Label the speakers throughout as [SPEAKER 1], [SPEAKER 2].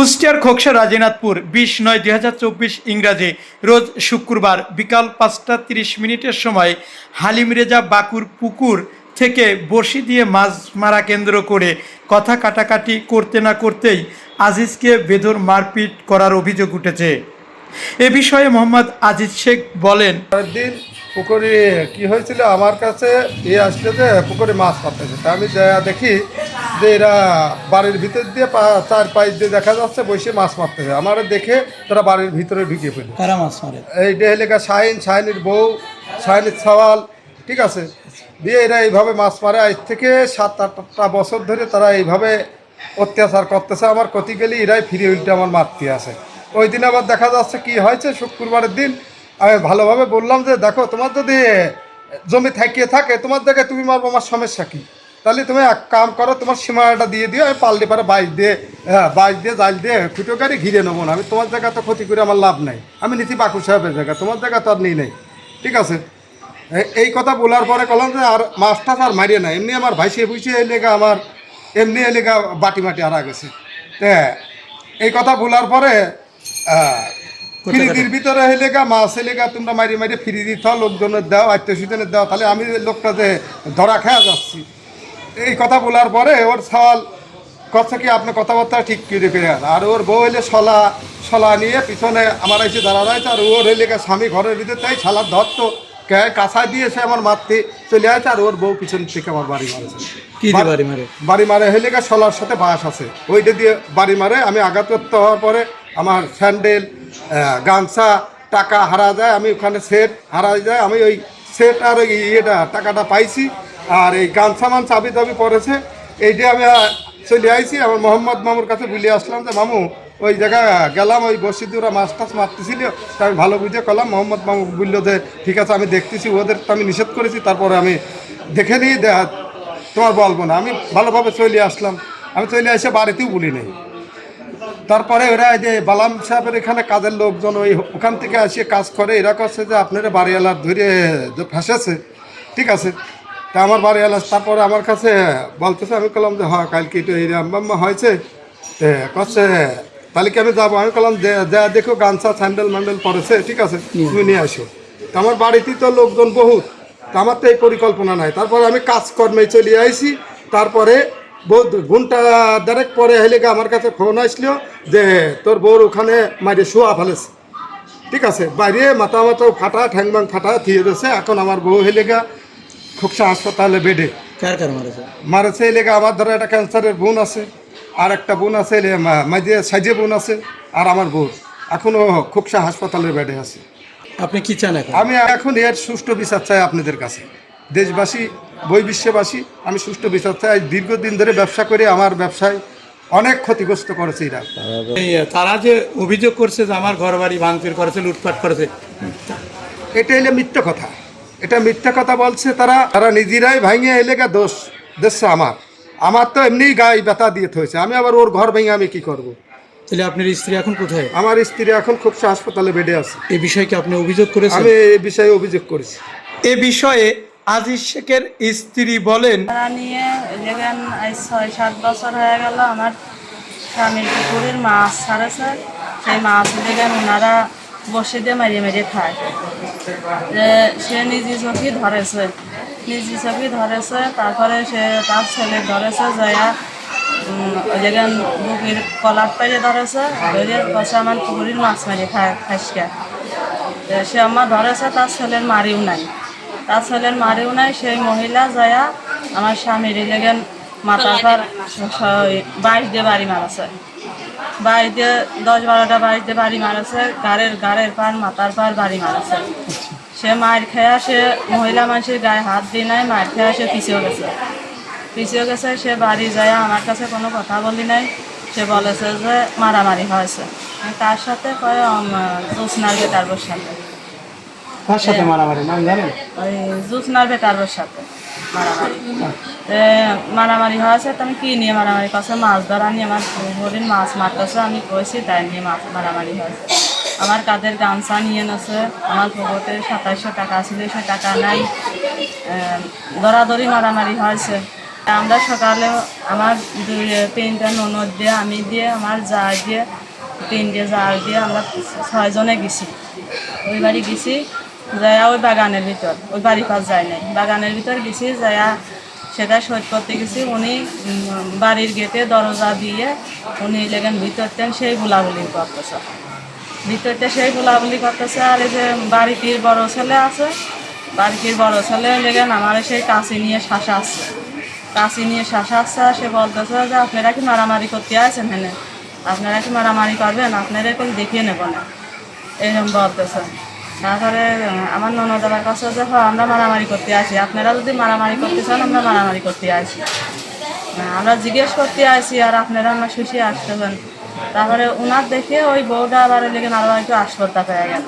[SPEAKER 1] কুষ্টিয়ার খোকসা রাজীনাথপুর বিশ নয় দুই হাজার চব্বিশ ইংরাজি রোজ শুক্রবার বিকাল পাঁচটা তিরিশ মিনিটের সময় হালিম রেজা বাকুর পুকুর থেকে বড়শি দিয়ে মাছ মারা কেন্দ্র করে কথা কাটাকাটি করতে না করতেই আজিজকে বেদর মারপিট করার অভিযোগ উঠেছে। এ বিষয়ে মোহাম্মদ আজিজ শেখ বলেন
[SPEAKER 2] পুকুরে কি হয়েছিল? আমার কাছে এ আসলে যে পুকুরে মাছ পাতেছে তা আমি যা দেখি যে এরা বাড়ির ভিতর দিয়ে পা- চার পাঁচ দিয়ে দেখা যাচ্ছে বসে মাছ মারতেছে। আমার দেখে তারা বাড়ির ভিতরে ঢুকে পড়ল
[SPEAKER 1] কারা মাছ মারে?
[SPEAKER 2] এই ডেহলেকা শাহিন শাহিনের বউ শাহিনের সওয়াল ঠিক আছে? দিয়ে এরা এইভাবে মাছ মারে। আজ থেকে সাত আটটা বছর ধরে তারা এইভাবে অত্যাচার করতেছে। আমার গেলে এরাই ফিরে উল্টে আমার মারতে আসে। ওই দিন আবার দেখা যাচ্ছে কি হয়েছে? শুক্রবারের দিন আমি ভালোভাবে বললাম যে, দেখো, তোমার যদি জমি থাকিয়ে থাকে, তোমার দেখে তুমি মারবো, আমার সমস্যা কী? তাহলে তুমি এক কাম করো, তোমার সীমানাটা দিয়ে দিও, আমি পাল্লি পারে বাইশ দিয়ে হ্যাঁ বাইশ দিয়ে জাল দিয়ে ফুটো গাড়ি ঘিরে নেব না। আমি তোমার জায়গা তো ক্ষতি করে আমার লাভ নাই। আমি নীতি বাকু সাহেবের জায়গা, তোমার জায়গা তো আর নেই নাই। ঠিক আছে? এই কথা বলার পরে কলাম যে, আর মাছ টাছ আর মারিয়ে না। এমনি আমার ভাইসে এই লেগা আমার, এমনি এই লেগা বাটি মাটি হারা গেছে। হ্যাঁ এই কথা বলার পরে আহ, ফ্রিজির ভিতরে হইলে গা মাছ হইলে গা তোমরা মারি মারি ফ্রি দিত লোকজনের দাও আত্মীয় স্বজনের দাও তাহলে আমি লোকটা যে ধরা খেয়া যাচ্ছি। এই কথা বলার পরে ওর সওয়াল কথা কি আপনি কথাবার্তা ঠিক করে করে আর ওর বউ হইলে শলা শলা নিয়ে পিছনে আমার এসে দাঁড়া রয়েছে আর ওর হইলে স্বামী ঘরের ভিতরে তাই শালার ধরতো কে কাঁচা দিয়ে সে আমার মারতে চলে আসে আর ওর বউ পিছন থেকে আমার বাড়ি মারেছে
[SPEAKER 1] কি বাড়ি মারে?
[SPEAKER 2] বাড়ি মারে হইলে শলার সাথে বাস আছে। ওইটা দিয়ে বাড়ি মারে আমি আঘাত করতে হওয়ার পরে আমার স্যান্ডেল গামছা, টাকা হারা যায়, আমি ওখানে সেট হারা যায়, আমি ওই সেট আর ওই ইয়েটা, টাকাটা পাইছি। আর এই গামছা মান চাবি দাবি পড়েছে এইটা আমি চলে আইছি, আমার মোহাম্মদ মামুর কাছে বলে আসলাম যে, মামু, ওই জায়গা গেলাম, ওই বসিতে ওরা মাছ টাছ মারতেছিল, তা আমি ভালো বুঝে করলাম মোহাম্মদ মামু বলল যে, ঠিক আছে, আমি দেখতেছি, ওদের তো আমি নিষেধ করেছি, তারপরে আমি দেখে নিই তোমার বলব না। আমি ভালোভাবে চলে আসলাম। আমি চলে এসে বাড়িতেও বলি নেই। তারপরে ওরা এই যে বালাম সাহেবের এখানে কাজের লোকজন ওই ওখান থেকে এসে কাজ করে এরা করছে যে আপনারা বাড়িওয়ালার ধরে যে ফাঁসেছে ঠিক আছে? তা আমার বাড়িওয়ালা তারপরে আমার কাছে বলতেছে আমি বললাম যে হ্যাঁ কালকে একটু এই রাম্বাম্মা হয়েছে করছে তাহলে কি আমি যাব? আমি বললাম যে যা দেখো গামছা স্যান্ডেল ম্যান্ডেল পরেছে ঠিক আছে? তুমি নিয়ে আসো। তা আমার বাড়িতেই তো লোকজন বহুত তা আমার তো এই পরিকল্পনা নাই। তারপরে আমি কাজকর্মে চলে আইছি তারপরে বহুত ঘণ্টা দেড়েক পরে হইলে আমার কাছে ফোন আসলো যে তোর বউর ওখানে মারিয়ে শোয়া ফেলেছে। ঠিক আছে বাইরে মাথা মাথা ফাটা ঠ্যাং ব্যাং ফাটা থিয়ে দিয়েছে। এখন আমার বউ হইলে গা খুবসা হাসপাতালে বেডে।
[SPEAKER 1] কার কার মারেছে?
[SPEAKER 2] লেগে আমার ধরো একটা ক্যান্সারের বোন আছে আর একটা বোন আছে এলে মা- মাঝে সাইজে বোন আছে আর আমার বোন এখনও খুবসা হাসপাতালের বেডে আছে।
[SPEAKER 1] আপনি কি চান
[SPEAKER 2] আমি এখন এর সুষ্ঠু বিচার চাই আপনাদের কাছে। দেশবাসী বই বিশ্ববাসী আমি সুষ্ঠু বিচার চাই। দীর্ঘদিন ধরে ব্যবসা করে আমার ব্যবসায় অনেক ক্ষতিগ্রস্ত করেছে এরা।
[SPEAKER 1] তারা যে অভিযোগ করছে যে আমার ঘর বাড়ি ভাঙচুর করেছে লুটপাট করেছে
[SPEAKER 2] এটা এলে মিথ্যা কথা। এটা মিথ্যা কথা বলছে তারা। তারা নিজেরাই ভাঙে এলেকা দোষ দেশে আমার। আমার তো এমনি গায়ে ব্যথা দিয়ে থয়েছে আমি আবার ওর ঘর ভেঙে আমি কি করব।
[SPEAKER 1] তাহলে আপনার স্ত্রী এখন কোথায়?
[SPEAKER 2] আমার স্ত্রী এখন খুব হাসপাতালে বেডে আছে।
[SPEAKER 1] এই বিষয়ে কি আপনি অভিযোগ করেছেন?
[SPEAKER 2] আমি এই বিষয়ে অভিযোগ করেছি।
[SPEAKER 1] এ বিষয়ে আজিজ শেখের স্ত্রী বলেন,
[SPEAKER 3] তারা নিয়ে যেখান আজ ছয়, সাত বছর হয়ে গেল, আমার স্বামীর পুকুরের মাছ ছাড়েছে। সেই মাছ যেখান ওনারা বসে দিয়ে মারিয়ে মারিয়ে খায়। সে নিজে চোখে ধরেছে। নিজে চোখে ধরেছে, তারপরে সে তার ছেলে ধরেছে জয়া যেখান বুকের কলার পাইলে ধরেছে, ধরে বসে আমার পুকুরের মাছ মারিয়ে খায় খাসকা সে আমার ধরেছে, তার ছেলের মারিও নাই। তার ছেলের মারিও নাই, সেই মহিলা যায়া আমার স্বামীর লেগেন মাথার পর বাইশ দিয়ে বাড়ি মারাছে। বাইশ দিয়ে দশ বারোটা বাইশ দিয়ে বাড়ি মারাছে, গাড়ের গাড়ের পার মাথার পার বাড়ি মারাছে। সে মায়ের খেয়া, সে মহিলা মানুষের গায়ে হাত দিয়ে নাই, মায়ের খেয়া সে পিছিয়ে গেছে। পিছিয়ে গেছে, সে বাড়ি যায় আমার কাছে কোনো কথা বলি নাই। সে বলেছে যে মারামারি হয়েছে। তার সাথে কয় জোসনার বেটারবোর সাথে
[SPEAKER 1] কার সাথে মারামারি? নাম জানেন?
[SPEAKER 3] ওই জোসনার বেটারবোর সাথে মারামারি। মারামারি হয়েছে তো আমি কী নিয়ে মারামারি করছে? মাছ ধরা নিয়ে আমার হরিণ মাছ মারতেছে আমি কইছি তাই নিয়ে মাছ মারামারি হয়েছে। আমার কাদের গামছা নিয়ে নেছে আমার পকেটে সাতাশশো টাকা ছিল সে টাকা নাই। দরাদরি মারামারি হয়েছে। আমরা সকালে আমার দুই তিনটা ননদ দিয়ে আমি দিয়ে আমার যা দিয়ে তিনটে যা দিয়ে আমরা ছয়জনে গেছি। ওই বাড়ি গেছি। যাইয়া ওই বাগানের ভিতর, ওই বাড়ি পাশ যায় নাই। বাগানের ভিতর গেছি যাইয়া সেটা শোধ করতে গেছি, উনি বাড়ির গেটে দরজা দিয়ে উনি লেগেন ভিতরতেন সেই গুলাগুলি করতেছে। ভিতরতে সেই গুলাগুলি করতেছে, আর এই যে বাড়িটির বড় ছেলে আছে, বাড়িটির বড় ছেলে লেগেন আমার সেই কাশি নিয়ে শাসা আসছে কাশি নিয়ে শাসা আসছে সে বলতেছে যে, আপনারা কি মারামারি করতে আছেন হেনে আপনারা কি মারামারি করবেন? আপনারা এখন দেখিয়ে নেব না। এরকম বলতেছে। তারপরে আমার ননদার কাছে যে আমরা মারামারি করতে আসি। আপনারা যদি মারামারি করতে চান আমরা মারামারি করতে আসি। আমরা জিজ্ঞেস করতে আসি আর আপনারা আমার শুষিয়ে আসতেবেন তারপরে ওনার দেখে ওই বউটা আবার লেগে আরও একটু পেয়ে গেল।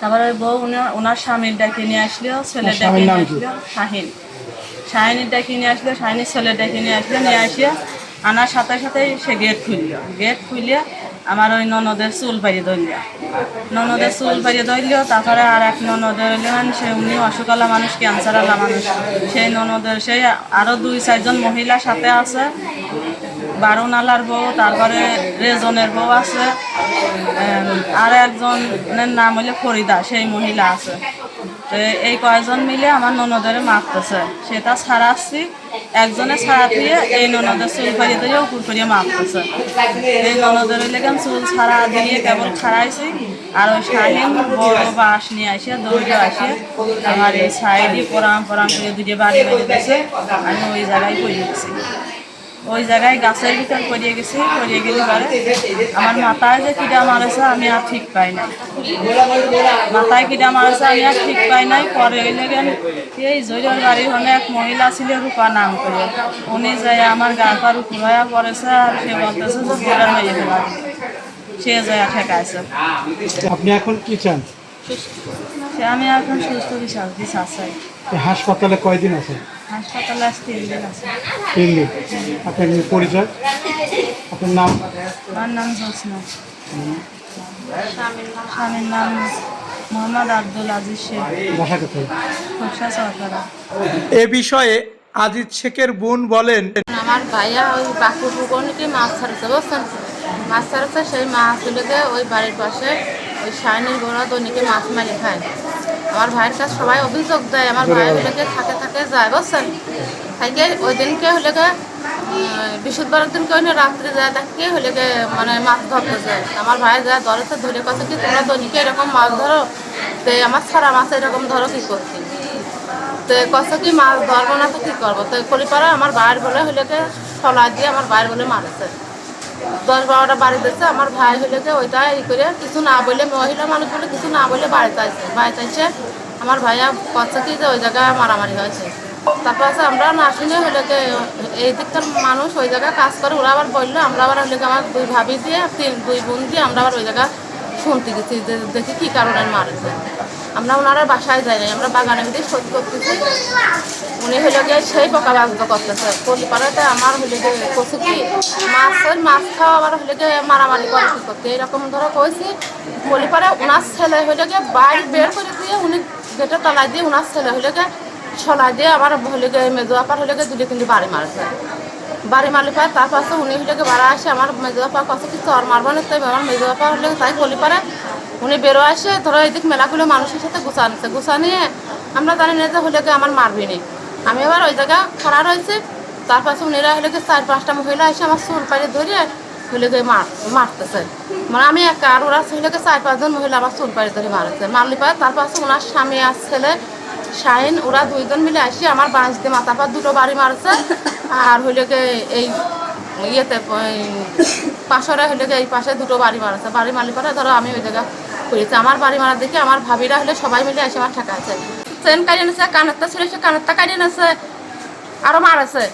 [SPEAKER 3] তারপরে ওই বউ ওনার স্বামীর ডাকে নিয়ে আসলো ছেলের ডাকে নিয়ে আসলো শাহিন। শাহিনীর ডাকে নিয়ে আসলো শাহিনীর ছেলের ডাকে নিয়ে আসলো নিয়ে আসিয়া আনার সাথে সাথে সে গেট খুলল। গেট খুলিয়া আমার ওই ননদের চুল পাড়িয়ে ধরল। ননদের চুল পাড়িয়ে ধরল, তারপরে আর এক ননদের হইলেন সে উনি অসুখালা মানুষ ক্যান্সার আলা মানুষ। সেই ননদের, সেই আরও দুই, চারজন মহিলা সাথে আছে। বারোনালার বউ, তারপরে রেজনের বউ আছে। আর একজনের নাম হইলে ফরিদা, সেই মহিলা আছে। তো এই কয়জন মিলে আমার ননদের মারতেছে। সেটা ছাড়াচ্ছি একজনে ছাড়া দিয়ে এই ননদের চুল পাড়িয়ে দিয়ে উপর করিয়ে মারতেছে। এই ননদের লেগেন চুল ছাড়া দিয়ে কেবল ছাড়াইছি, আর ওই শাহিন বড় বাঁশ নিয়ে আসে দৌড়ে আসে আমার এই সাইডে পরাম পরাম করে দুটো বাড়ি বেঁধে দিয়েছে আমি ওই জায়গায় পড়ে গেছি। ওই জায়গায় গাছের ভিতর পড়িয়ে গেছি পড়িয়ে গেলে পরে আমার মাথায় যে কিটা মারেছে আমি আর ঠিক পাই নাই মাথায় কিটা মারেছে আমি আর ঠিক পাই নাই পরে হইলে গেন এই জৈরের বাড়ির হনে এক মহিলা ছিল রূপা নাম করে। উনি যায় আমার গা পার উপরয়া পড়েছে আর সে বলতেছে যে ঘোড়ার মেয়ে ফেলা সে যায় ঠেকাইছে।
[SPEAKER 4] আপনি এখন কি চান?
[SPEAKER 3] সে আমি এখন সুস্থ বিশ্বাস চাই
[SPEAKER 4] হাসপাতালে কয়দিন আছে?
[SPEAKER 3] হাসপাতালে
[SPEAKER 4] আপনার পরিচয়? আপনার নাম?
[SPEAKER 3] আমার নাম জোৎস্না স্বামীর নাম? মোহাম্মদ আব্দুল আজিজ শেখ।
[SPEAKER 4] বাসা কোথায়?
[SPEAKER 3] খোকসা সরকারা
[SPEAKER 1] এ বিষয়ে আজিজ শেখের বোন বলেন
[SPEAKER 5] আমার ভাইয়া ওই বাকুর পুকুরকে মাছ ছাড়ছে বুঝছেন? মাছ ছাড়ছে সেই মাছগুলোকে ওই বাড়ির পাশে ওই সাইনের গোড়া দৈনিকে মাছ মারি খায়। আমার ভাইয়ের কাছে সবাই অভিযোগ দেয়, আমার ভাই হলেকে থাকে থাকে যায়, বুঝছেন? থাকে, ওই দিনকে হলেকে বৃহস্পতিবার দিনকে ওই রাত্রে যায় দেখে হলেকে মানে মাছ ধরতে যায়। আমার ভাই যায় ধরেছে, ধরে কথা কি, তোমরা দৈনিকে এরকম মাছ ধরো, তো আমার ছাড়া মাছ এরকম ধরো কি করতে তো কত কি, মাছ ধরবো না তো কি করব? তো কলিপাড়া আমার বাইর বলে হইলেকে সলা দিয়ে আমার বাইর বলে মারেছে। দশ বারোটা বাড়ি দিচ্ছে আমার ভাই হইলেকে ওইটা ই করে কিছু না বলে মহিলা মানুষ বলে কিছু না বলে বাড়িতে আসছে বাড়িতে আসছে আমার ভাইয়া কচ্ছে কি যে ওই জায়গায় মারামারি হয়েছে। তারপর আছে আমরা না শুনে হইলেকে এই দিককার মানুষ ওই জায়গায় কাজ করে, ওরা আবার বলল, আমরা আবার হইলেকে আমার দুই ভাবি দিয়ে, তিন, দুই বোন দিয়ে আমরা আবার ওই জায়গায় শুনতে গেছি যে দেখি কী কারণে মারেছে। আমরা ওনারা বাসায় যাই নাই, আমরা বাগানে ভিতরে শোধ করতেছি। উনি হইলে গিয়ে সেই পোকা বাজত করতেছে। কলিপাড়াতে আমার হইলে গিয়ে কছে কি? মাছের মাছ খাওয়া আবার হইলে গিয়ে মারামারি করে কি করতে? এরকম ধরো কইছি। কলিপাড়া ওনার ছেলে হইলে গিয়ে বাইর বের করে দিয়ে উনি গেটের তলায় দিয়ে ওনার ছেলে হইলে গিয়ে ছলাই দিয়ে আমার হইলে গিয়ে মেজো আপার হইলে গিয়ে দুটো কিন্তু বাড়ি মারছে। বাড়ি মারলে পারে তার পাশে উনি হইলে গিয়ে বাড়া আসে, আমার মেজো আপা কছে কি চর না? তাই আমার মেজো আপা হইলে তাই কলিপাড়া উনি বেরো আসে, ধরো এদিক মেলাগুলো মানুষের সাথে গুছা নিচ্ছে গুছা নিয়ে আমরা জানি না যে হলে আমার মারবি নি আমি আবার ওই জায়গা খাড়া রয়েছে। তার পাশে উনিরা হলে চার পাঁচটা মহিলা এসে আমার চুল পাড়ি ধরে হলে গিয়ে মার মারতেছে। মানে আমি একা আর ওরা হলে চার পাঁচজন মহিলা আমার চুল পাড়ি ধরে মারছে। মারলি পারে তার পাশে ওনার স্বামী আর ছেলে শাহিন, ওরা দুইজন মিলে আসি আমার বাঁশ দিয়ে মাথা পা দুটো বাড়ি মারছে। আর হইলে এই ইয়েতে ওই পাশরে হলে এই পাশে দুটো বাড়ি মারছে বাড়ি মারলি পরে ধরো আমি ওই জায়গা করেছি। আমার বাড়ি মারার দেখে আমার ভাবিরা হলে সবাই মিলে এসে আমার ঠেকা আছে। চেন কাটিয়ে নিছে কানেরটা ছিল সে কানেরটা কাটিয়ে নিছে আরও মারাছে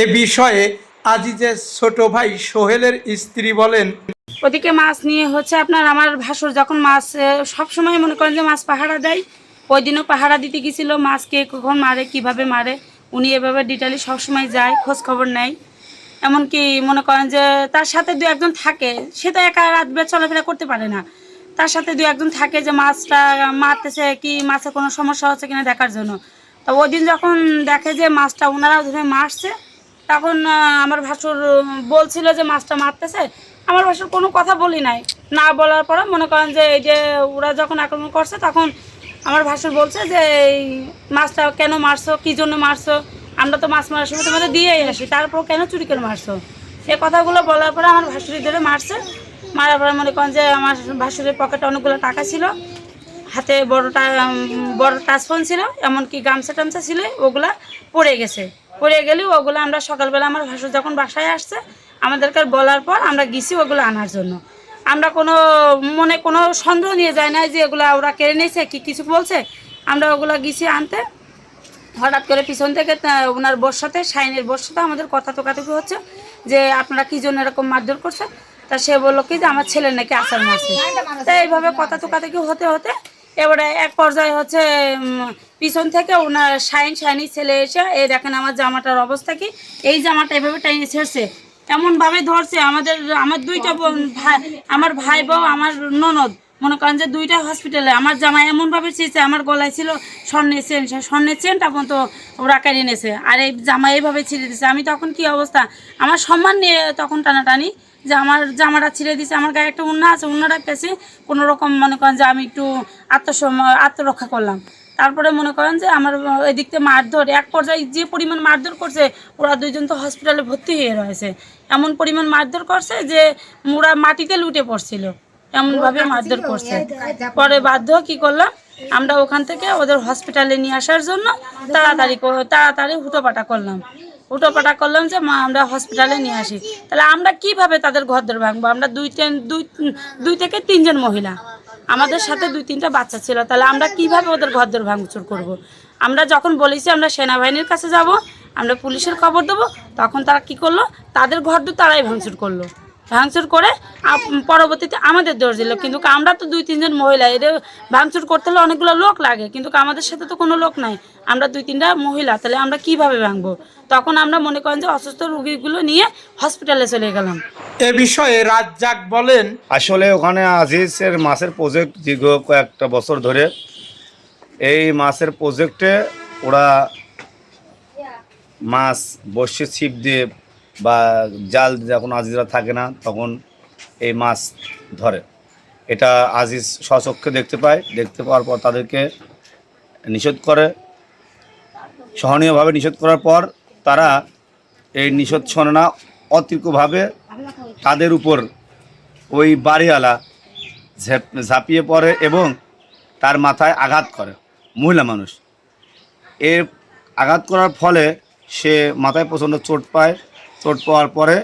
[SPEAKER 1] এ বিষয়ে আজিজের ছোট ভাই সোহেলের স্ত্রী বলেন
[SPEAKER 6] ওদিকে মাছ নিয়ে হচ্ছে আপনার আমার ভাসুর যখন মাছ সব সময় মনে করেন যে মাছ পাহারা দেয়। ওই দিনও পাহারা দিতে গেছিল মাছ কে কখন মারে কীভাবে মারে উনি এভাবে ডিটেলি সবসময় যায় খোঁজ খবর নেয়। এমনকি মনে করেন যে তার সাথে দু একজন থাকে, সে তো একা রাত বেলা চলাফেরা করতে পারে না। তার সাথে দু একজন থাকে যে মাছটা মারতেছে কি মাছের কোনো সমস্যা হচ্ছে কিনা দেখার জন্য। তো ওই দিন যখন দেখে যে মাছটা ওনারা ধরে মারছে, তখন আমার ভাসুর বলছিল যে মাছটা মারতেছে। আমার ভাসুর কোনো কথা বলি নাই। না বলার পরে মনে করেন যে এই যে ওরা যখন আক্রমণ করছে, তখন আমার ভাসুর বলছে যে এই মাছটা কেন মারছো, কী জন্য মারছো? আমরা তো মাছ মারার সময় তোমাদের দিয়েই আসি। তারপর কেন চুরি করে মারছো? এই কথাগুলো বলার পরে আমার ভাসুরি ধরে মারছে। মারার পরে মনে করেন যে আমার ভাসুরের পকেটে অনেকগুলো টাকা ছিল। হাতে বড়টা বড় টাচফোন ছিল, এমনকি গামছা টামছা ছিল, ওগুলা পড়ে গেছে। পড়ে গেলেও ওগুলো আমরা সকালবেলা আমার ভাসুর যখন বাসায় আসছে, আমাদেরকে বলার পর আমরা গেছি ওগুলো আনার জন্য। আমরা কোনো, মনে কোনো সন্দেহ নিয়ে যায় না যে এগুলা ওরা কেড়ে নিয়েছে, কি কিছু বলছে। আমরা ওগুলো গেছি আনতে। হঠাৎ করে পিছন থেকে ওনার বোর সাথে শাইনের বোর সাথে আমাদের কথা তোকাতুকি হচ্ছে যে আপনারা কি জন্য এরকম মারধর করছেন? তা সে বলল কি যে আমার ছেলে নাকি আচার মারছে। তা এইভাবে কথা তোকাতুকি হতে হতে এবারে এক পর্যায়ে হচ্ছে পিছন থেকে ওনার শাইন শাইনি ছেলে এসে এই দেখেন আমার জামাটার অবস্থা কি, এই জামাটা এভাবে টাইনে ছেড়ছে, এমনভাবে ধরছে আমাদের, আমার দুইটা বোন, ভাই, আমার ভাই বউ, আমার ননদ মনে করেন যে দুইটা হসপিটালে আমার জামা এমনভাবে ছিঁচে আমার গলায় ছিল স্বর্ণের চেন স্বর্ণের চেনটা পর্যন্ত ওরা কেড়ে এনেছে আর এই জামা এইভাবে ছিঁড়ে দিছে। আমি তখন কি অবস্থা, আমার সম্মান নিয়ে তখন টানাটানি যে আমার জামাটা ছিঁড়ে দিছে। আমার গায়ে একটা উন্না আছে, উন্নাটা পেছে কোনো রকম মনে করেন যে আমি একটু আত্মসম, আত্মরক্ষা করলাম। তারপরে মনে করেন যে আমার এদিক থেকে মারধর, এক পর্যায়ে যে পরিমাণ মারধর করছে, ওরা দুইজন তো হসপিটালে ভর্তি হয়ে রয়েছে। এমন পরিমাণ মারধর করছে যে ওরা মাটিতে লুটে পড়ছিল। এমনভাবে মারধর করছে। পরে বাধ্য কি করলাম? আমরা ওখান থেকে ওদের হসপিটালে নিয়ে আসার জন্য তাড়াতাড়ি তাড়াতাড়ি হুটোপাটা করলাম। হুটোপাটা করলাম যে মা আমরা হসপিটালে নিয়ে আসি। তাহলে আমরা কীভাবে তাদের ঘর ধরে ভাঙবো? আমরা দুই তিন দুই দুই থেকে তিনজন মহিলা। আমাদের সাথে দুই তিনটা বাচ্চা ছিল। তাহলে আমরা কীভাবে ওদের ঘর ধরে ভাঙচুর করব। আমরা যখন বলেছি আমরা সেনাবাহিনীর কাছে যাব আমরা পুলিশের খবর দেবো তখন তারা কি করল? তাদের ঘর দু তারাই ভাঙচুর করল। ভাঙচুর করে পরবর্তীতে আমাদের দোষ দিল। কিন্তু আমরা তো দুই তিনজন মহিলা এদের ভাঙচুর করতে হলে অনেকগুলো লোক লাগে। কিন্তু আমাদের সাথে তো কোনো লোক নাই। আমরা দুই তিনটা মহিলা তাহলে আমরা কীভাবে ভাঙবো? তখন আমরা মনে করেন যে অসুস্থ রুগীগুলো নিয়ে হসপিটালে চলে গেলাম।
[SPEAKER 1] এ বিষয়ে রাজ্জাক বলেন।
[SPEAKER 7] আসলে ওখানে আজিজের মাছের প্রজেক্ট দীর্ঘ কয়েকটা বছর ধরে। এই মাছের প্রজেক্টে ওরা মাছ বসে ছিপ দিয়ে বা জাল যখন আজিজরা থাকে না, তখন এই মাছ ধরে। এটা আজিজ স্বচক্ষে দেখতে পায়। দেখতে পাওয়ার পর তাদেরকে নিষেধ করে। সহনীয়ভাবে নিষেধ করার পর তারা এই নিষেধ শোনে না। অতিরিক্তভাবে তাদের উপর ওই বাড়িওয়ালা ঝেপ- ঝাঁপিয়ে পড়ে এবং তার মাথায় আঘাত করে। মহিলা মানুষ। এর আঘাত করার ফলে সে মাথায় প্রচণ্ড চোট পায়। চোট পাওয়ার পরে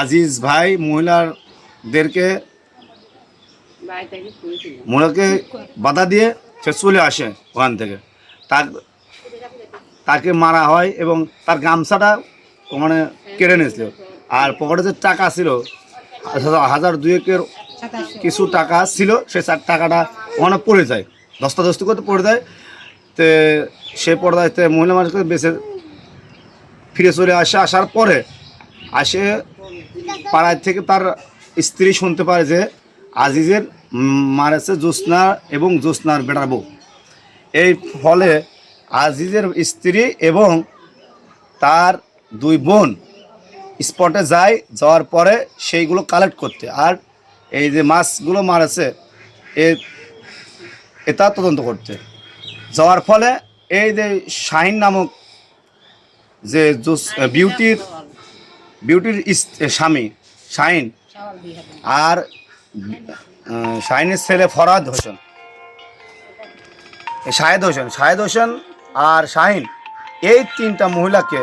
[SPEAKER 7] আজিজ ভাই মহিলাদেরকে মহিলাকে বাধা দিয়ে সে চলে আসে ওখান থেকে। তার তাকে মারা হয় এবং তার গামছাটা মানে কেড়ে নিয়েছিল। আর পকেটে যে টাকা ছিল, হাজার দুয়েকের কিছু টাকা ছিল, সে টাকাটা ওখানে পড়ে যায়, দস্তাদস্তি করতে পড়ে যায়। তে সে পর্দাতে মহিলা মানুষকে বেঁচে ফিরে চলে আসে, আসার পরে আসে পাড়ায় থেকে তার স্ত্রী শুনতে পারে যে আজিজের মারেছে জ্যোৎস্না এবং জ্যোৎস্নার বেটার বউ। এই ফলে আজিজের স্ত্রী এবং তার দুই বোন স্পটে যায়, যাওয়ার পরে সেইগুলো কালেক্ট করতে। আর এই যে মাছগুলো মারেছে এ এটা তদন্ত করতে। যাওয়ার ফলে এই যে শাহিন নামক যে বিউটির বিউটির স্বামী শাহিন আর আহ, শাহিনের ছেলে ফরাদ হোসেন। শাহেদ হোসেন শাহেদ হোসেন আর শাহিন এই তিনটা মহিলাকে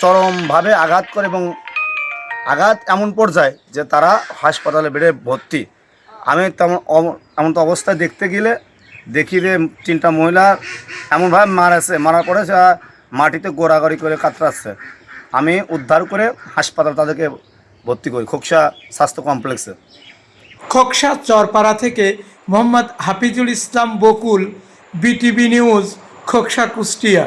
[SPEAKER 7] চরমভাবে আঘাত করে এবং আঘাত এমন পর্যায়ে যে তারা হাসপাতালে বেড়ে ভর্তি। আমি তেমন এমন তো অবস্থায় দেখতে গেলে দেখি রে তিনটা মহিলা এমনভাবে মারাছে মারার পরে সে মাটিতে গোড়াগড়ি করে কাতরাচ্ছে। আমি উদ্ধার করে হাসপাতাল তাদেরকে ভর্তি করি, খোকসা স্বাস্থ্য কমপ্লেক্সে।
[SPEAKER 1] খোকসা চরপাড়া থেকে মোহাম্মদ হাফিজুল ইসলাম বকুল, বিটিভি নিউজ, খোকসা কুষ্টিয়া।